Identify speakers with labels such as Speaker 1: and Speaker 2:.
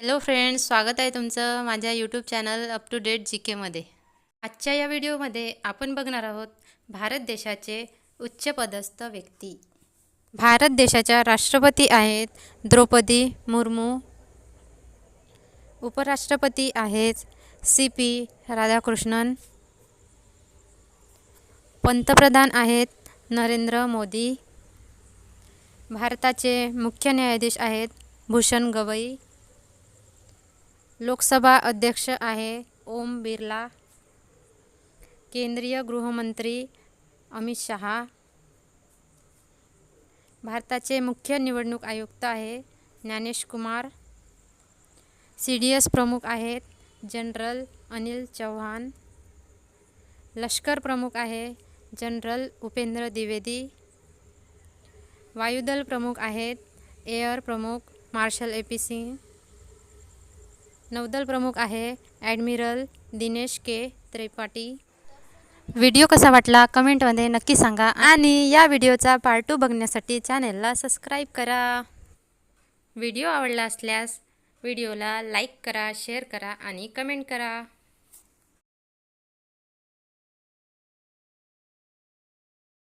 Speaker 1: Hello friends स्वागत आहे तुमचं माझ्या YouTube channel up to date G केमध्ये आजच्या या व्हिडिओमध्ये आपण बघणार आहोत भारत देशाचे उच्चपदस्थ व्यक्ती. भारत देशाच्या राष्ट्रपती आहेत द्रौपदी मुर्मू उपराष्ट्रपती आहेत सी पी राधाकृष्णन पंतप्रधान आहेत नरेंद्र मोदी भारताचे मुख्य न्यायाधीश आहेत भूषण गवई लोकसभा अध्यक्ष आहे ओम बिर्ला. केंद्रीय गृहमंत्री अमित शहा. भारताचे मुख्य निवडणूक आयुक्त आहे Gyanesh Kumar. C D S प्रमुख आहेत जनरल अनिल चौहान लष्कर प्रमुख आहे जनरल उपेंद्र द्विवेदी. वायुदल प्रमुख आहेत एअर प्रमुख मार्शल ए पी सिंग नौदल प्रमुख आहे admiral Dinesh K Tripathi. Video कसा वाटला कमेंटमध्ये नक्की सांगा आणि या व्हिडिओचा पार्ट टू बघण्यासाठी चॅनेलला सबस्क्राईब करा. व्हिडिओ आवडला असल्यास व्हिडिओला लाईक करा शेअर करा आणि कमेंट करा.